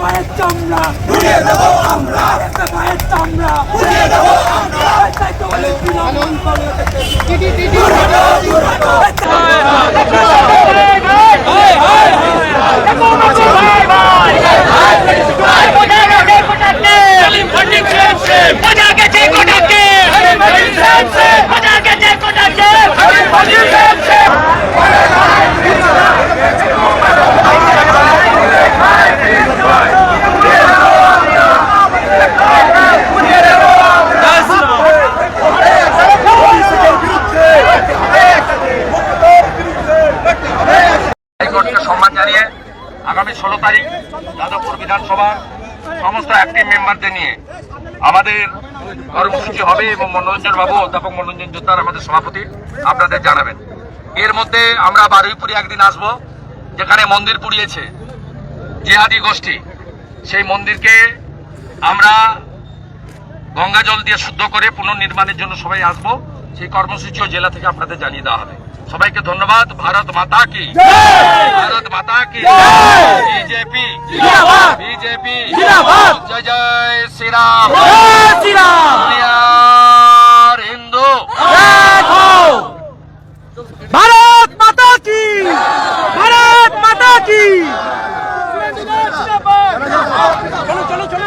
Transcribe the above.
পায়ের চামড়া উড়িয়ে দেবো আমরা একটা পায়ের চামড়া উড়িয়ে দেবো আমরা তাই তো বলে তৃণমূল হাইকোর্টকে আগামী ষোলো তারিখ যাদবপুর বিধানসভার সমস্ত অ্যাক্টিভ মেম্বারদের নিয়ে। আমাদের কর্মসূচি হবে এবং মনোরঞ্জন বাবু অধ্যাপক মনোরঞ্জন যোদ্ধার আমাদের সভাপতি আপনাদের জানাবেন। এর মধ্যে আমরা বারুইপুরে একদিন আসব, যেখানে মন্দির পুড়িয়েছে, জিহাদি গোষ্ঠী। সেই মন্দিরকে আমরা গঙ্গা জল দিয়ে শুদ্ধ করে পুনর্নির্মাণের জন্য সবাই আসব। সেই কর্মসূচিও জেলা থেকে আপনাদের জানিয়ে দেওয়া হবে। সবাইকে ধন্যবাদ। ভারত মাতা কি? মাতা কি বিজেপি। বিজেপি। জয় জয় শ্রীরাম। দুনিয়ার হিন্দু। ভারত মাতা কি? ভারত মাতা কি? চলো চলো চলো।